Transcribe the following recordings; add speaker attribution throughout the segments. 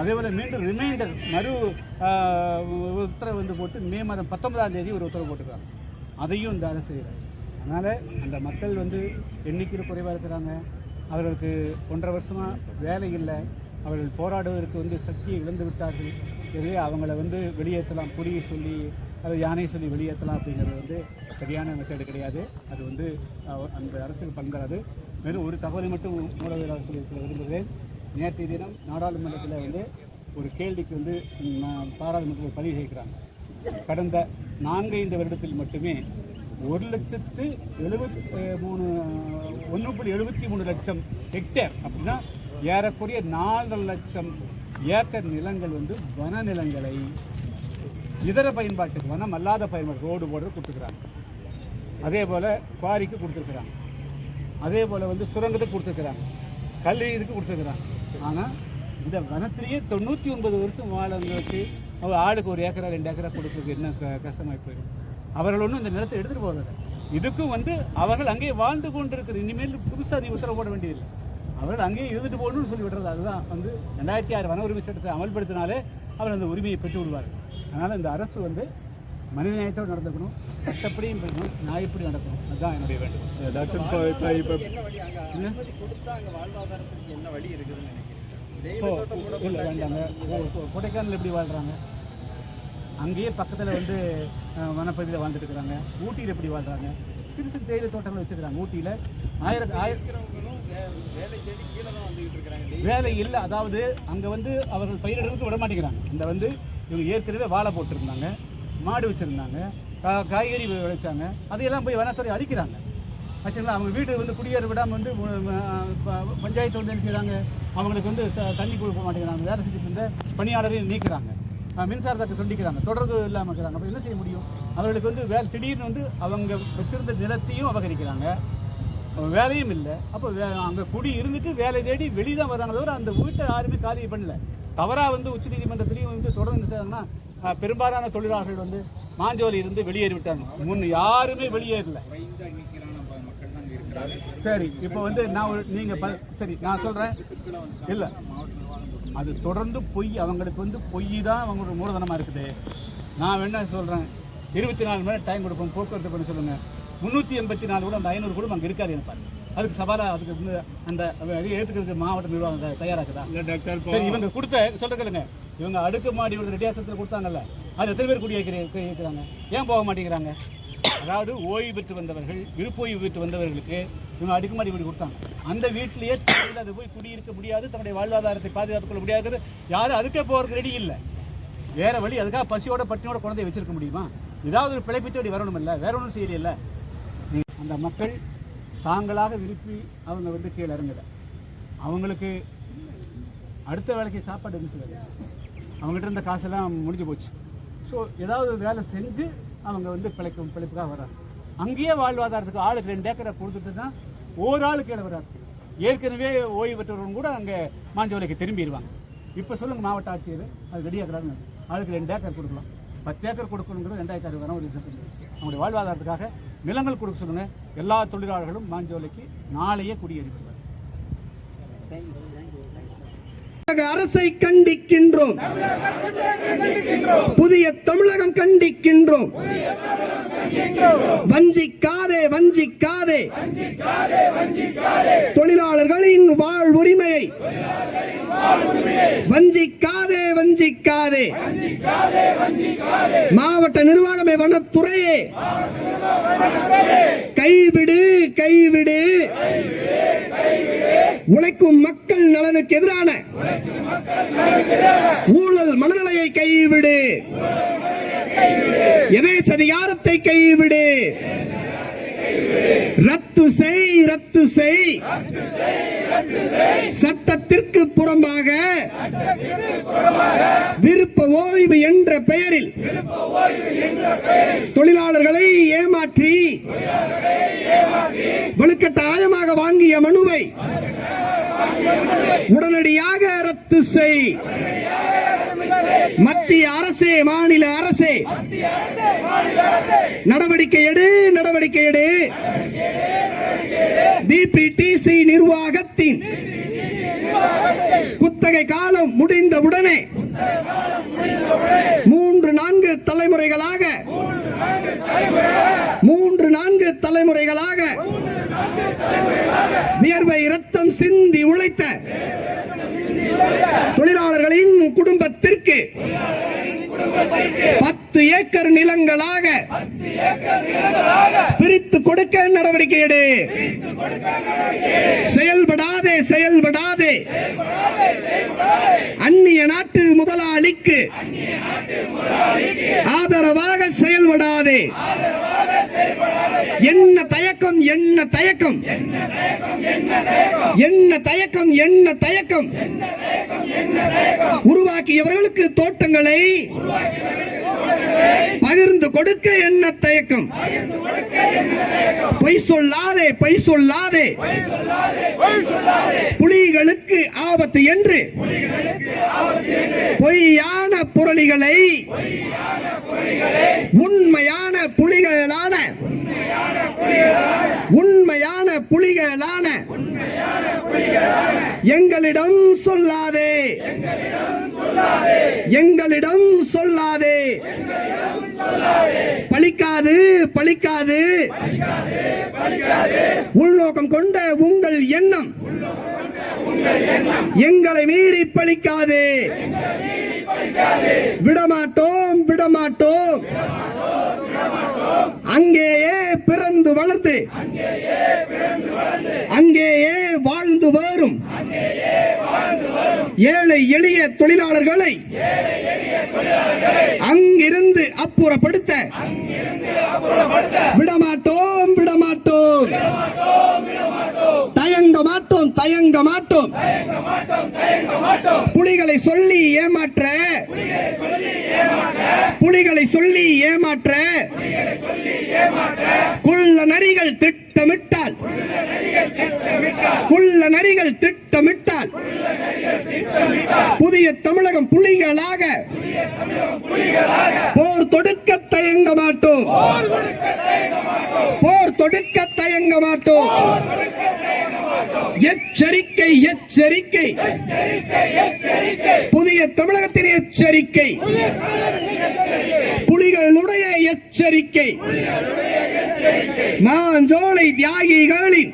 Speaker 1: அதே போல் மீண்டும் ரிமைண்டர் மறு உத்தரவு வந்து போட்டு மே மாதம் பத்தொன்பதாம் தேதி ஒரு உத்தரவு போட்டுக்கிறாங்க. அதையும் இந்த அரசு செய்கிறாங்க அதனால் அந்த மக்கள் வந்து எண்ணிக்கையில் குறைவாக இருக்கிறாங்க. அவர்களுக்கு ஒன்றரை வருஷமாக வேலை இல்லை. அவர்கள் போராடுவதற்கு வந்து சக்தியை இழந்து விட்டார்கள். எனவே அவங்கள வந்து வெளியேற்றலாம் புரிய சொல்லி அது யானை சொல்லி வெளியேற்றலாம் அப்படிங்கிறது வந்து சரியான மெத்தடு கிடையாது. அது வந்து அந்த அரசுக்கு பண்றாது மேலும் ஒரு தகவலை மட்டும் மூலவர் சொல்லியிருக்க விரும்புகிறேன். நேற்றைய தினம் நாடாளுமன்றத்தில் வந்து ஒரு கேள்விக்கு வந்து பாராளுமன்றத்தில் பதிவு செய்கிறாங்க. கடந்த நான்கைந்து வருடத்தில் மட்டுமே ஒரு லட்சத்து எழுபத்தி மூணு ஒன்று புள்ளி எழுபத்தி மூணு லட்சம் ஹெக்டேர் அப்படின்னா ஏறக்குறைய நாலரை லட்சம் ஏக்கர் நிலங்கள் வந்து வன நிலங்களை இதர பயன்பாட்டுக்கு வனம் அல்லாத பயன்பாடு ரோடு போடுறது கொடுத்துருக்குறாங்க அதே போல் குவாரிக்கு கொடுத்துருக்குறாங்க. அதே போல் வந்து சுரங்கத்துக்கு கொடுத்துருக்குறாங்க. கல்லீருக்கு கொடுத்துருக்குறாங்க. ஆனால் இந்த வனத்திலேயே தொண்ணூற்றி ஒன்பது வருஷம் வாழ்ந்தவங்களுக்கு அவர் ஆளுக்கு ஒரு ஏக்கரா ரெண்டு ஏக்கரா கொடுக்குறது என்ன க கஷ்டமாகி போயிடும். அவர்கள் ஒன்றும் இந்த நிலத்தை எடுத்துகிட்டு போகிறது இதுக்கும் வந்து அவர்கள் அங்கேயே வாழ்ந்து கொண்டிருக்கிற இனிமேல் புதுசாக நீ உத்தரவு போட வேண்டியதில்லை. அவர்கள் அங்கேயே இருந்துட்டு போகணும்னு சொல்லி விடுறது. அதுதான் வந்து ரெண்டாயிரத்தி ஆறு வன உரிமை சட்டத்தை அமல்படுத்தினாலே அவர் அந்த உரிமையை பெற்று விடுவார் அதனால் இந்த அரசு வந்து மனிதநேயத்தோடு நடந்துக்கணும் சட்டப்படியும் இருக்கணும் நியாயப்படி நடக்கணும். அதுதான் என்னுடைய வேண்டும்
Speaker 2: டாக்டர் இப்போ இப்போ இப்போ
Speaker 3: என்ன வழி? அங்க அனுமதி கொடுத்தா அங்க வாழ்வாதாரத்துக்கு என்ன வழி இருக்குதுன்னு
Speaker 1: இல்லை
Speaker 3: மூடப்பட்டாச்சு
Speaker 1: வேண்டாங்க. கொடைக்கானல் எப்படி வாழ்கிறாங்க அங்கேயே பக்கத்தில் வந்து வனப்பகுதியில் வாழ்ந்துட்டு இருக்கிறாங்க. ஊட்டியில் எப்படி வாழ்கிறாங்க சிறு சிறு தேயிலை தோட்டங்கள் வச்சுருக்காங்க ஊட்டியில். ஆயிரத்து
Speaker 3: இருக்கிறாங்க.
Speaker 1: வேலை இல்லை. அதாவது அங்கே வந்து அவர்கள் பயிரிடுறதுக்கு விட மாட்டேங்கிறாங்க. இந்த வந்து இவங்க ஏற்கனவே வாழை போட்டிருந்தாங்க. மாடு வச்சுருந்தாங்க காய்கறி விளைச்சாங்க. அதையெல்லாம் போய் வனத்துறை அழிக்கிறாங்க. ஆச்சுங்களா? அவங்க வீட்டுக்கு வந்து குடியேற விடாமல் வந்து ப- பஞ்சாயத்து வந்து என்ன செய்கிறாங்க அவங்களுக்கு வந்து ச- தண்ணி கொடுக்க மாட்டேங்கிறாங்க. வேலை செஞ்சுட்டு இருந்த பணியாளரையும் நீக்கிறாங்க. மின்சாரத்தை துண்டிக்கிறாங்க. தொடர்பு இல்லாமல் இருக்கிறாங்க அப்போ என்ன செய்ய முடியும்? அவர்களுக்கு வந்து வேலை திடீர்னு வந்து அவங்க வச்சுருந்த நிலத்தையும் அபகரிக்கிறாங்க. வேலையும் இல்லை. அப்போ வே அங்கே குடி இருந்துட்டு வேலை தேடி வெளியே தான் வராங்க தவிர அந்த வீட்டை யாருமே காலி பண்ணல. தவறாக வந்து உச்சநீதிமன்றத்திலையும் வந்து தொடர்ந்து என்ன பெரும்பாலான தொழிலாளர்கள் வந்து மாஞ்சோலி இருந்து வெளியேறி விட்டாங்க முன் யாருமே வெளியேறல. சரி இப்போ வந்து நான் ஒரு நீங்க ப- சரி நான் சொல்றேன். இல்ல. அது தொடர்ந்து பொய் அவங்களுக்கு வந்து பொய் தான் அவங்களோட மூலதனமா இருக்குது. நான் என்ன சொல்றேன். இருபத்தி நாலு மணி நேரம் டைம் கொடுப்போம். போக்குவரத்து பண்ணி சொல்லுங்க. முந்நூற்றி எண்பத்தி நாலு கூட அந்த ஐநூறு கூட அங்கே இருக்காது எனக்கு அதுக்கு சவாலாக அதுக்கு வந்து அந்த ஏற்றுக்கிறதுக்கு மாவட்ட நிர்வாகம் தயாராக்குதா?
Speaker 2: டாக்டர்
Speaker 1: சரி இவங்க கொடுத்த சொல்ற கேளுங்க. இவங்க அடுக்குமாடி விடுற ரெடியாசத்தில் கொடுத்தாங்கல்ல அது எத்தனை பேர் குடியேற்கிறாங்க? ஏன் போக மாட்டேங்கிறாங்க? அதாவது ஓய்வு பெற்று வந்தவர்கள் விருப்போய்வு பெற்று வந்தவர்களுக்கு இவங்க அடுக்குமாடி வீடு கொடுத்தாங்க. அந்த வீட்டிலேயே அது போய் குடியிருக்க முடியாது தன்னுடைய வாழ்வாதாரத்தை பாதுகாத்துக் கொள்ள முடியாது யாரும் அதுக்கே போகிறதுக்கு ரெடி இல்லை. வேற வழி அதுக்காக பசியோட பட்டினியோட குழந்தைய வச்சிருக்க முடியுமா? ஏதாவது ஒரு பிழைப்பிட்டு வழி வரணும் இல்லை வேற ஒன்றும் செய்யலையில்ல. அந்த மக்கள் தாங்களாக விருப்பி அவங்க வந்து கீழே இறங்குது. அவங்களுக்கு அடுத்த வேலைக்கு சாப்பாடு என்ன செய்யாது அவங்ககிட்ட இருந்த காசெல்லாம் முடிஞ்சு போச்சு. ஸோ ஏதாவது வேலை செஞ்சு அவங்க வந்து பிழைக்கும் பிழைப்புக்காக வர்றாங்க. அங்கேயே வாழ்வாதாரத்துக்கு ஆளுக்கு ரெண்டு ஏக்கரை கொடுத்துட்டு தான் ஒரு ஆளு கீழே வராது ஏற்கனவே ஓய்வு பெற்றவர்களும் கூட அங்கே மாஞ்சோலைக்கு திரும்பிடுவாங்க. இப்போ சொல்லுங்கள் மாவட்ட ஆட்சியர் அது ரெடியாகிறாங்க ஆளுக்கு ரெண்டு ஏக்கர் கொடுக்கலாம். பத்து ஏக்கர் கொடுக்கணுங்கிறது ரெண்டாயிரத்தி அறுபது ஒரு சட்டம் அவங்களுடைய வாழ்வாதாரத்துக்காக நிலங்கள் கொடுக்க சொல்லுங்கள் எல்லா தொழிலாளர்களும் மாஞ்சோலைக்கு நாளையே குடியேறிவிடுவார்.
Speaker 4: அரசை கண்டிக்கின்றோம். புதிய தமிழகம் கண்டிக்கின்றோம். வஞ்சிக்காதே வஞ்சிக்காதே. தொழிலாளர்களின் வாழ் உரிமையை வஞ்சிக்காதே வஞ்சிக்காதே. மாவட்ட நிர்வாகமே வனத்துறையே. கைவிடு கைவிடு. உழைக்கும் மக்கள் நலனுக்கு எதிரான ஊழல் மனநிலையை கைவிடு. எதேச அதிகாரத்தை கைவிடு. ரத்து செய் ரத்து செய். சட்டத்திற்கு புறம்பாக விருப்ப ஓய்வு என்ற பெயரில் தொழிலாளர்களை ஏமாற்றி வலுக்கட்டாயமாக வாங்கிய மனுவை உடனடியாக ரத்து செய். மத்திய அரசே மாநில அரசே. நடவடிக்கை எடு நடவடிக்கை எடு. பிபிடிசி நிர்வாகத்தின் குத்தகை காலம் காலம் முடிந்தவுடனே மூன்று நான்கு தலைமுறைகளாக மூன்று நான்கு தலைமுறைகளாக வியர்வை ரத்தம் சிந்தி உழைத்த தொழிலாளர்களின் குடும்பத்திற்கு பத்து ஏக்கர் நிலங்களாக பிரித்து கொடுக்க நடவடிக்கை எடு. செயல்படாதே செயல்படாதே. அந்நிய நாட்டு முதலாளிக்கு ஆதரவாக செயல்படாதே. என்ன தயக்கம் என்ன தயக்கம்? என்ன தயக்கம் என்ன தயக்கம்? உருவாக்கியவர்களுக்கு தோட்டங்களை பகிர்ந்து கொடுக்க என்ன தயக்கம்? பொய் சொல்லாதே பொய் சொல்லாதே. புலிகளுக்கு ஆபத்து என்று. பொய்யான புரளிகளை உண்மையான புலிகளான உண்மையான புலிகளான எங்களிடம் சொல்லாதே. எங்களிடம் சொல்லாதே. பலிக்காது பலிக்காது உள்நோக்கம் கொண்ட உங்கள் எண்ணம். எங்களை மீறி பழிக்காதே. விடமாட்டோம் விடமாட்டோம். அங்கே பிறந்து வளர்ந்து அங்கேயே வாழ்ந்து வரும். ஏழை எளிய தொழிலாளர்களை அங்கிருந்து அப்புறப்படுத்த விடமாட்டோம் விடமாட்டோம். தயங்க மாட்டோம் தயங்க மாட்டோம். புலிகளை சொல்லி ஏமாற்ற புலிகளை சொல்லி ஏமாற்ற குள்ள நரிகள் திட்டமிட்டால். குள்ள நரிகள் திட்டமிட்டால். புதிய தமிழகம் புலிகளாக. போர் தொடுக்க தயங்க மாட்டோம்? போர் தொடுக்க தயங்க மாட்டோம்? எச்சரிக்கை எச்சரிக்கை. புதிய தமிழகத்தின் எச்சரிக்கை. புலிகளுடைய எச்சரிக்கை. மாஞ்சோலை தியாகிகளின்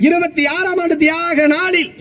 Speaker 4: இருபத்தி ஆறாம் ஆண்டு தியாக நாளில்